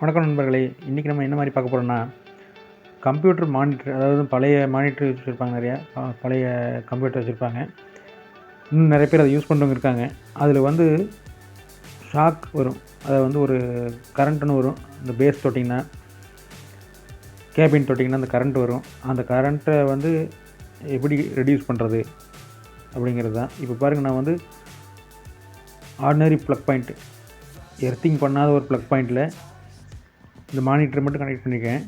வணக்கம் நண்பர்களே. இன்றைக்கி நம்ம என்ன மாதிரி பார்க்க போகிறோம்னா கம்ப்யூட்டர் மானிட்டர் அதாவது பழைய மானிட்டர் வச்சுருப்பாங்க நிறையா பழைய கம்ப்யூட்டர் வச்சுருப்பாங்க. இன்னும் நிறைய பேர் அதை யூஸ் பண்ணுறவங்க இருக்காங்க. அதில் வந்து ஷாக் வரும். அதை வந்து ஒரு கரண்ட்டுன்னு வரும். இந்த பேஸ் தொட்டிங்கன்னா கேபின் தொட்டிங்கன்னா அந்த கரண்ட் வரும். அந்த கரண்ட்டை வந்து எப்படி ரெடியூஸ் பண்ணுறது அப்படிங்கிறது தான். இப்போ பாருங்கள் நான் வந்து ஆர்டினரி ப்ளக் பாயிண்ட் எர்த்திங் பண்ணாத ஒரு ப்ளக் பாயிண்ட்டில் இந்த மானிட்டர் மட்டும் கனெக்ட் பண்ணியிருக்கேன்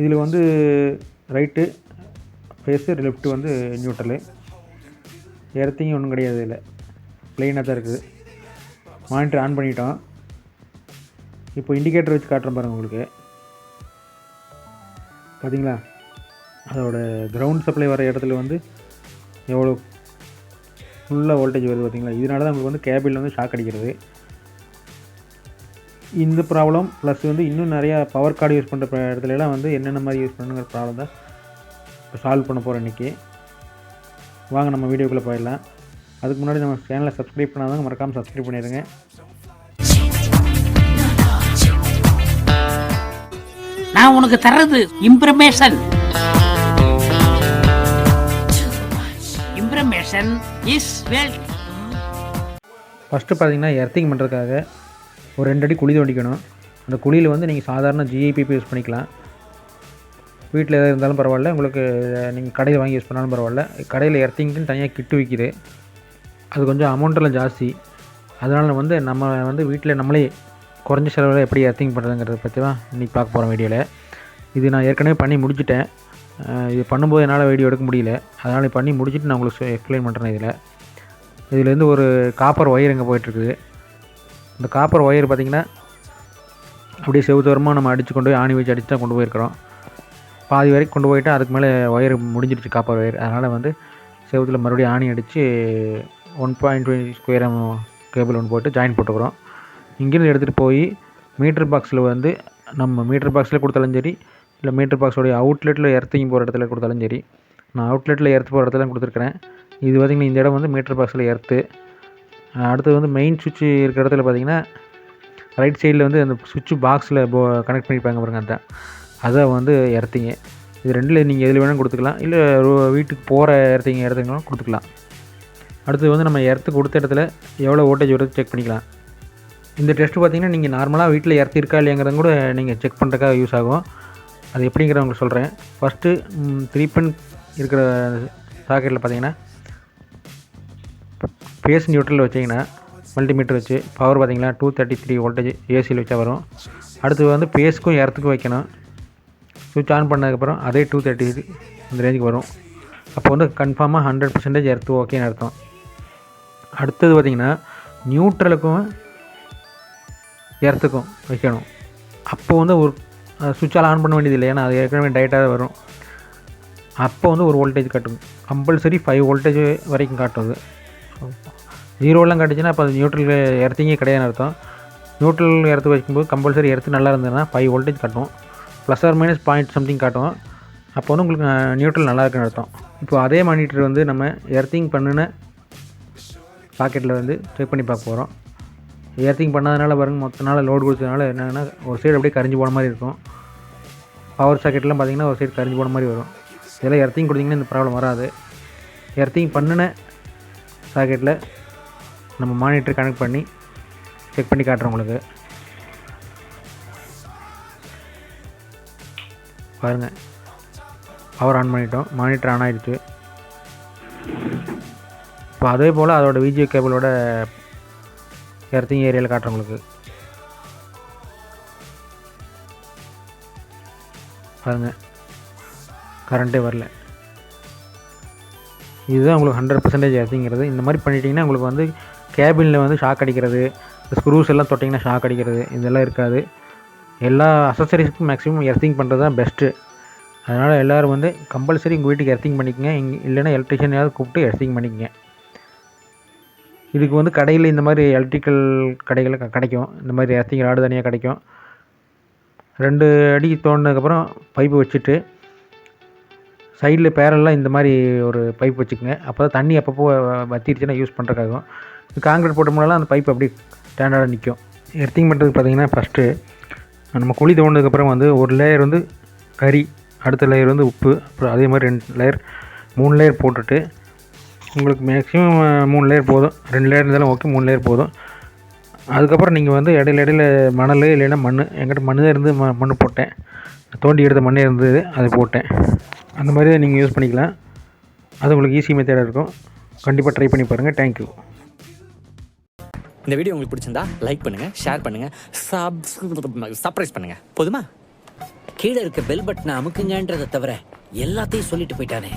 இதில் வந்து ரைட்டு ஃபேஸு லெஃப்ட்டு வந்து நியூட்ரலு எர்த்திங் ஒன்றும் கிடையாது இதில். ப்ளெயினாக தான் இருக்குது. மானிட்டர் ஆன் பண்ணிட்டோம். இப்போ இண்டிகேட்டர் வச்சு காட்டுறேன் பாருங்கள் உங்களுக்கு. பார்த்தீங்களா அதோட கிரவுண்ட் சப்ளை வர இடத்துல வந்து எவ்வளோ ஃபுல்லாக வோல்டேஜ் வருது பார்த்தீங்களா இதனால தான் உங்களுக்கு வந்து கேபிள் வந்து ஷாக் அடிக்கிறது. இந்த ப்ராப்ளம் ப்ளஸ் வந்து இன்னும் நிறையா பவர் கார்டு யூஸ் பண்ணுற இடத்துலலாம் வந்து என்னென்ன மாதிரி யூஸ் பண்ணுங்கிற ப்ராப்ளம் தான் இப்போ சால்வ் பண்ண போகிறோம் இன்றைக்கி வாங்க நம்ம வீடியோக்குள்ளே போயிடலாம். அதுக்கு முன்னாடி நம்ம சேனலை சப்ஸ்கிரைப் பண்ணாதவங்க மறக்காமல் சப்ஸ்கிரைப் பண்ணிடுங்க. நான் உனக்கு தர்றது information information is wealth first பார்த்தீங்கன்னா எர்த்திங் பண்ணுறதுக்காக ஒரு ரெண்டு அடி குழி தோண்டிக்கணும். அந்த குழியில் வந்து நீங்கள் சாதாரண ஜிஐபிபி யூஸ் பண்ணிக்கலாம். வீட்டில் எதாவது இருந்தாலும் பரவாயில்ல. உங்களுக்கு நீங்கள் கடையில் வாங்கி யூஸ் பண்ணாலும் பரவாயில்ல. கடையில் எர்த்திங்க்குன்னு தனியாக கிட்டு விற்கிது அது கொஞ்சம் அமௌண்ட்டெல்லாம் ஜாஸ்தி. அதனால் வந்து நம்ம வந்து வீட்டில் நம்மளே குறைஞ்ச செலவில் எப்படி எர்த்திங் பண்ணுறதுங்கிறத பற்றி தான் இன்றைக்கி பார்க்க போகிறோம் வீடியோவில் இது நான் ஏற்கனவே பண்ணி முடிச்சுட்டேன். இது பண்ணும்போது என்னால் வீடியோ எடுக்க முடியல. அதனால் பண்ணி முடிச்சுட்டு நான் உங்களுக்கு எக்ஸ்பிளைன் பண்ணுறேன் இதில். இதுலேருந்து ஒரு காப்பர் ஒயர் இங்கே போயிட்டுருக்குது இந்த காப்பர் ஒயர் பார்த்திங்கன்னா அப்படியே செவுத்தோரமாக நம்ம அடித்து கொண்டு போய் ஆணி வச்சு அடித்து தான் கொண்டு போயிருக்கிறோம். பாதி வரைக்கும் கொண்டு போயிட்டு அதுக்கு மேலே ஒயர் முடிஞ்சிருச்சு காப்பர் ஒயர் அதனால் வந்து செவத்தில் மறுபடியும் ஆணி அடித்து one point twenty square cable ஒன்று போட்டு ஜாயின் போட்டுக்கிறோம். இங்கேருந்து எடுத்துகிட்டு போய் மீட்டர் பாக்ஸில் வந்து நம்ம மீட்டர் பாக்ஸில் கொடுத்தாலும் சரி இல்லை மீட்டர் பாக்ஸோடைய அவுட்லெட்டில் எர்த்திங் போகிற இடத்துல கொடுத்தாலும் சரி நான் அவுட்லெட்டில் எர்த்து போகிற இடத்துல கொடுத்துருக்குறேன். இது பார்த்திங்கன்னா இந்த இடம் வந்து மீட்டர் பாக்ஸில் எர்த்து அடுத்தது வந்து மெயின் சுவிட்ச்சு இருக்கிற இடத்துல பார்த்தீங்கன்னா ரைட் சைடில் வந்து அந்த சுவிட்ச் பாக்ஸில் போ கனெக்ட் பண்ணியிருப்பாங்க பாருங்க அதான் அதை வந்து இறத்திங்க இது ரெண்டில் நீங்கள் எதில் வேணாலும் கொடுத்துக்கலாம். இல்லை ரோ- வீட்டுக்கு போகிற எர்த்திங்க இடத்துங்களும் கொடுத்துக்கலாம். அடுத்தது வந்து நம்ம இறத்து கொடுத்த இடத்துல எவ்வளோ ஓட்டேஜ் வருது செக் பண்ணிக்கலாம். இந்த டெஸ்ட்டு பார்த்தீங்கன்னா நீங்கள் நார்மலாக வீட்டில் எர்த்து இருக்கா இல்லையாங்கிறத கூட நீங்கள் செக் பண்ணுறதுக்காக யூஸ் ஆகும். அது எப்படிங்கிற உங்களுக்கு சொல்கிறேன் ஃபஸ்ட்டு த்ரீ பென் இருக்கிற சாக்கெட்டில் பார்த்தீங்கன்னா பேஸ் நியூட்ரல் வச்சிங்கன்னா மல்டிமீட்டர் வச்சு பவர் பார்த்தீங்களா டூ தேர்ட்டி த்ரீ வோல்டேஜ் ஏசியில் வச்சா வரும். அடுத்து வந்து பேஸுக்கும் எர்த்துக்கும் வைக்கணும். சுவிட்ச் ஆன் பண்ணதுக்கப்புறம் அதே டூ தேர்ட்டி அந்த ரேஞ்சுக்கு வரும். அப்போ வந்து கன்ஃபார்மாக ஹண்ட்ரட் பர்சன்டேஜ் எர்த்து ஓகேன்னு அர்த்தம். அடுத்தது பார்த்திங்கன்னா நியூட்ரலுக்கும் எர்த்துக்கும் வைக்கணும். அப்போ வந்து ஒரு சுவிட்சால் ஆன் பண்ண வேண்டியது இல்லை ஏன்னா அது ஏற்கனவே டைட்டாக வரும். அப்போ வந்து ஒரு வோல்டேஜ் காட்டும். கம்பல்சரி ஃபைவ் வோல்டேஜ் வரைக்கும் காட்டும் அது. ஜீரோலாம் காட்டுச்சுன்னா அப்போ அது நியூட்ரல் எர்த்திங்கே கிடையாது அர்த்தம். நியூட்ரல் எர்த்து வைக்கும்போது கம்பல்சரி எர்த்து நல்லா இருந்ததுன்னா ஃபைவ் வோல்டேஜ் காட்டும். Plus or minus point something காட்டும். அப்போ வந்து உங்களுக்கு நியூட்ரல் நல்லா இருக்குன்னு அர்த்தம். இப்போ அதே மானிட்டர் வந்து நம்ம எர்த்திங் பண்ணின பாக்கெட்டில் வந்து செக் பண்ணி பார்க்க போகிறோம் எர்த்திங் பண்ணாதனால பாருங்க மொத்த நாள் லோடு கொடுத்ததுனால என்னென்னா ஒரு சைடு அப்படியே கரிஞ்சு போன மாதிரி இருக்கும். பவர் சாக்கெட்லாம் பார்த்தீங்கன்னா ஒரு சைடு கரிஞ்சு போன மாதிரி வரும். இதெல்லாம் எர்த்திங் கொடுத்தீங்கன்னா இந்த ப்ராப்ளம் வராது. எர்த்திங் பண்ணின சாக்கெட்டில் நம்ம மானிட்டர் கனெக்ட் பண்ணி செக் பண்ணி காட்டுறோம் உங்களுக்கு. பாருங்கள் பவர் ஆன் பண்ணிட்டோம். மானிட்டர் ஆன் ஆயிடுச்சு. இப்போ அதே போல் அதோட விஜிஓ கேபிளோட எர்த்திங் ஏரியாவில் காட்டுறோம் உங்களுக்கு. பாருங்கள் கரண்ட்டே வரல. இதுதான் உங்களுக்கு ஹண்ட்ரட் பர்சன்டேஜ் எர்த்திங்கிறது இந்த மாதிரி பண்ணிட்டீங்கன்னா உங்களுக்கு வந்து கேபினில் வந்து ஷாக் அடிக்கிறது ஸ்க்ரூஸ் எல்லாம் தொட்டிங்கன்னா ஷாக் அடிக்கிறது இதெல்லாம் இருக்காது. எல்லா அசசரிஸ்க்கும் மேக்ஸிமம் எர்த்திங் பண்ணுறது தான் பெஸ்ட்டு அதனால் எல்லோரும் வந்து கம்பல்சரி உங்கள் வீட்டுக்கு எர்த்திங் பண்ணிக்கங்க. இங்கே இல்லைன்னா எலக்ட்ரிஷியனையாவது கூப்பிட்டு எர்த்திங் பண்ணிக்கங்க. இதுக்கு வந்து கடையில் இந்த மாதிரி எலக்ட்ரிக்கல் கடைகளில் க- கிடைக்கும். இந்த மாதிரி எர்த்திங் ராடு தனியாக கிடைக்கும். ரெண்டு அடி தோண்டினதுக்கப்புறம் பைப்பு வச்சுட்டு சைடில் பேரெல்லாம் இந்த மாதிரி ஒரு பைப் வச்சுக்கோங்க. அப்போ தான் தண்ணி அப்பப்போ வத்திருச்சுன்னா யூஸ் பண்ணுறக்காகும் காங்கிரீட் போட்டோம்னால அந்த பைப் அப்படியே ஸ்டாண்டர்டாக நிற்கும் எர்த்திங் பண்ணுறதுக்கு பார்த்தீங்கன்னா ஃபஸ்ட்டு நம்ம குழி தோண்டதுக்கப்புறம் வந்து ஒரு லேயர் வந்து கறி அடுத்த லேயர் வந்து உப்பு அப்புறம் அதே மாதிரி ரெண்டு லேயர் மூணு லேயர் போட்டுட்டு உங்களுக்கு மேக்ஸிமம் மூணு லேயர் போதும். ரெண்டு லேயர் இருந்தாலும் ஓகே மூணு லேயர் போதும். அதுக்கப்புறம் நீங்கள் வந்து இடையில இடையில மணல் இல்லைன்னா மண் என்கிட்ட மண் தான் இருந்து ம மண் போட்டேன். தோண்டி எடுத்த மண்ணே இருந்தது அதை போட்டேன். அந்த மாதிரி தான் நீங்கள் யூஸ் பண்ணிக்கலாம். அது உங்களுக்கு ஈஸி மெத்தடாக இருக்கும். கண்டிப்பாக ட்ரை பண்ணி பாருங்கள் தேங்க்யூ இந்த வீடியோ உங்களுக்கு பிடிச்சிருந்தா லைக் பண்ணுங்க ஷேர் பண்ணுங்க சப்ஸ்கிரைப் பண்ணுங்க. போதுமா? கீழே இருக்க பெல் பட்டனை அமுக்குங்கன்றதை தவிர எல்லாத்தையும் சொல்லிட்டு போயிட்டானே.